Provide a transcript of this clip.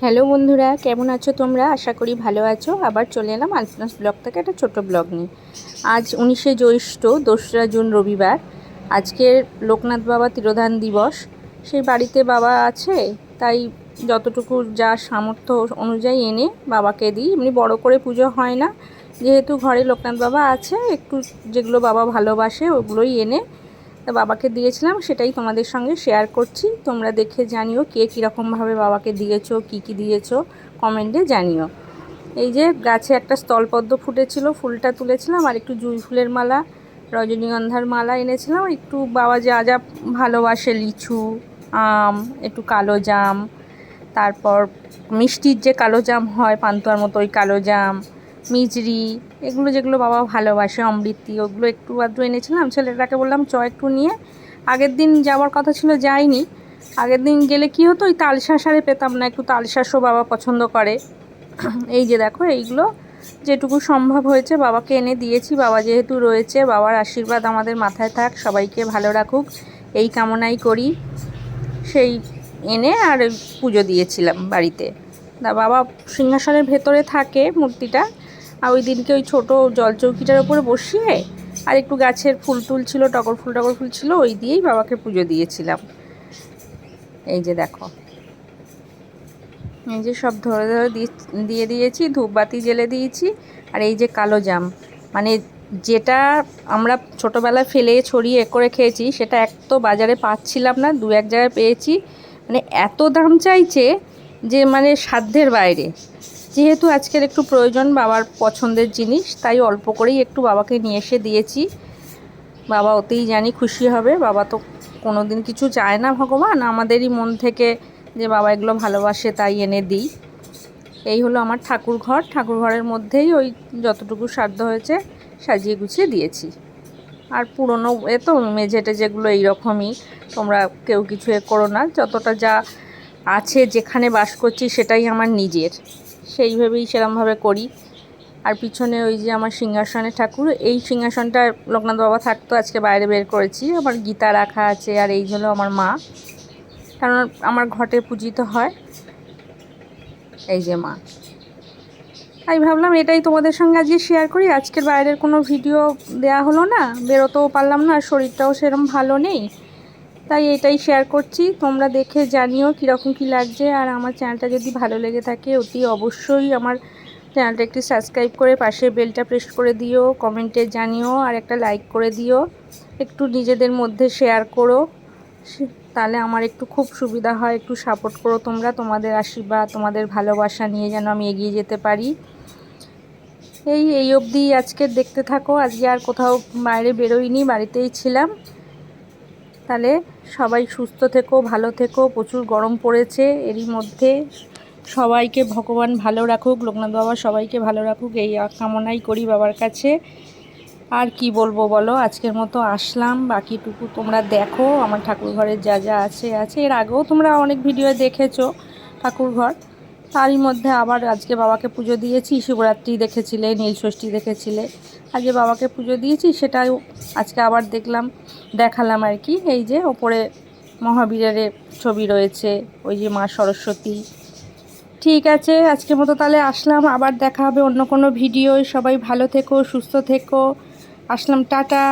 Hello বন্ধুরা, কেমন আছো তোমরা? আশা করি ভালো আছো। আবার চলে এলাম আলফিনাস ব্লগ থেকে একটা ছোট ব্লগ নিয়ে। আজ উনিশে জ্যৈষ্ঠ, দোসরা জুন, রবিবার। আজকের লোকনাথ বাবা তিরোধান দিবস। সেই বাড়িতে বাবা আছে, তাই যতটুকু যা সামর্থ্য অনুযায়ী এনে বাবাকে দিই। এমনি বড় করে পুজো হয় না। যেহেতু ঘরে লোকনাথ বাবা আছে, একটু যেগুলো বাবা ভালোবাসে, ওগুলোই এনে তা বাবাকে দিয়েছিলাম, সেটাই তোমাদের সঙ্গে শেয়ার করছি। তোমরা দেখে জানিও কে কীরকমভাবে বাবাকে দিয়েছ, কি কি দিয়েছ, কমেন্টে জানিও। এই যে গাছে একটা স্থলপদ্ম ফুটেছিল, ফুলটা তুলেছিলাম, আর একটু জুঁই ফুলের মালা, রজনীগন্ধার মালা এনেছিলাম একটু বাবা যা যা ভালোবাসে, লিচু, আম, একটু কালো জাম, তারপর মিষ্টির যে কালো জাম হয়, পান্তুয়ার মতো ওই কালো জাম মিজরি, এগুলো যেগুলো বাবা ভালোবাসে, অমৃতি, ওগুলো একটু আধটু এনেছিলাম, ছেলেটাকে বললাম, চ একটু নিয়ে। আগের দিন যাওয়ার কথা ছিল, যাইনি। আগের দিন গেলে কি হতো, ওই তালশাঁসারে পেতাম না, একটু তালশাঁসও বাবা পছন্দ করে। এই যে দেখো, এইগুলো যেটুকু সম্ভব হয়েছে, বাবাকে এনে দিয়েছি, বাবা যেহেতু রয়েছে, বাবার আশীর্বাদ আমাদের মাথায় থাক, সবাইকে ভালো রাখুক, এই কামনাই করি। সেই এনে আর পুজো দিয়েছিলাম বাড়িতে। বাবা সিংহাসনের ভেতরে থাকে মূর্তিটা আর ওই দিনকে ওই ছোটো জলচৌকিটার ওপরে বসিয়ে আর একটু গাছের ফুল টুল ছিল টগর ফুল টগর ফুল ছিল, ওই দিয়েই বাবাকে পুজো দিয়েছিলাম। এই যে দেখো। এই যে সব ধরে ধরে দিয়ে দিয়েছি, ধূপবাতি জেলে দিয়েছি, আর এই যে কালো জাম। মানে যেটা আমরা ছোটোবেলায় ফেলে ছড়িয়ে করে খেয়েছি, সেটা এক তো বাজারে পাচ্ছিলাম না দু এক জায়গায় পেয়েছি। মানে এত দাম চাইছে যে মানে সাধ্যের বাইরে। যেহেতু আজকের একটু প্রয়োজন বাবার পছন্দের জিনিস, তাই অল্প করেই একটু বাবাকে নিয়ে এসে দিয়েছি। বাবা ওতেই জানি খুশি হবে। বাবা তো কোনো দিন কিছু চায় না ভগবান। আমাদেরই মন থেকে যে বাবা এগুলো ভালোবাসে, তাই এনে দিই। এই হলো আমার ঠাকুর ঘর। ঠাকুর ঘরের মধ্যেই ওই যতটুকু সাধ্য হয়েছে সাজিয়ে গুছিয়ে দিয়েছি। আর পুরনো এ তো মেঝেটে যেগুলো এইরকমই। তোমরা কেউ কিছু এ করো না। যতটা যা আছে যেখানে বাস করছি সেটাই আমার নিজের। সেইভাবেই সেরমভাবে করি। আর পিছনে ওই যে আমার সিংহাসনে ঠাকুর, এই সিংহাসনটা লোকনাথ বাবা থাকতো, আজকে বাইরে বের করেছি। আমার গীতা রাখা আছে, আর এই হলো আমার মা। কারণ আমার ঘটে পূজিত হয় এই যে মা। আমি ভাবলাম এটাই তোমাদের সঙ্গে আজকে শেয়ার করি। আজকের বাইরের কোনো ভিডিও দেয়া হলো না, বেরোতেও পারলাম না, শরীরটাও সেরকম ভালো নেই। তাই এটাই শেয়ার করছি। তোমরা দেখে জানিও কীরকম কী লাগছে। আর আমার চ্যানেলটা যদি ভালো লেগে থাকে, অতি অবশ্যই আমার চ্যানেলটা একটু সাবস্ক্রাইব করে পাশে বেলটা প্রেস করে দিও কমেন্টে জানিও, আর একটা লাইক করে দিও। একটু নিজেদের মধ্যে শেয়ার করো। তাহলে আমার একটু খুব সুবিধা হয়, একটু সাপোর্ট করো তোমরা। তোমাদের আশীর্বাদ, তোমাদের ভালোবাসা নিয়ে যেন আমি এগিয়ে যেতে পারি। এই এই অবধি আজকে দেখতে থাকো। আজকে আর কোথাও বাইরে বেরোইনি, বাড়িতেই ছিলাম। তাহলে সবাই সুস্থ থেকো, ভালো থেকো, প্রচুর গরম পড়েছে, এরই মধ্যে সবাইকে ভগবান ভালো রাখুক, লোকনাথ বাবা সবাইকে ভালো রাখুক, এই কামনাই করি বাবার কাছে। আর কি বলব বলো, আজকের মতো আসলাম, বাকিটুকু তোমরা দেখো, আমার ঠাকুর ঘরের যা যা আছে আছে। এর আগেও তোমরা অনেক ভিডিও দেখেছ ঠাকুর ঘর তারই মধ্যে আবার আজকে বাবাকে পুজো দিয়েছি, শিবরাত্রি দেখেছিলে নীলষষ্ঠী দেখেছিলে। আজকে বাবাকে পুজো দিয়েছি, সেটাই আজকে আবার দেখলাম, দেখালাম আর কি। এই যে ওপরে মহাবীরের ছবি রয়েছে, ওই যে মা সরস্বতী। ঠিক আছে, আজকের মতো তাহলে আসলাম, আবার দেখা হবে অন্য কোনো ভিডিও সবাই ভালো থেকো, সুস্থ থেকো। আসলাম, টাটা।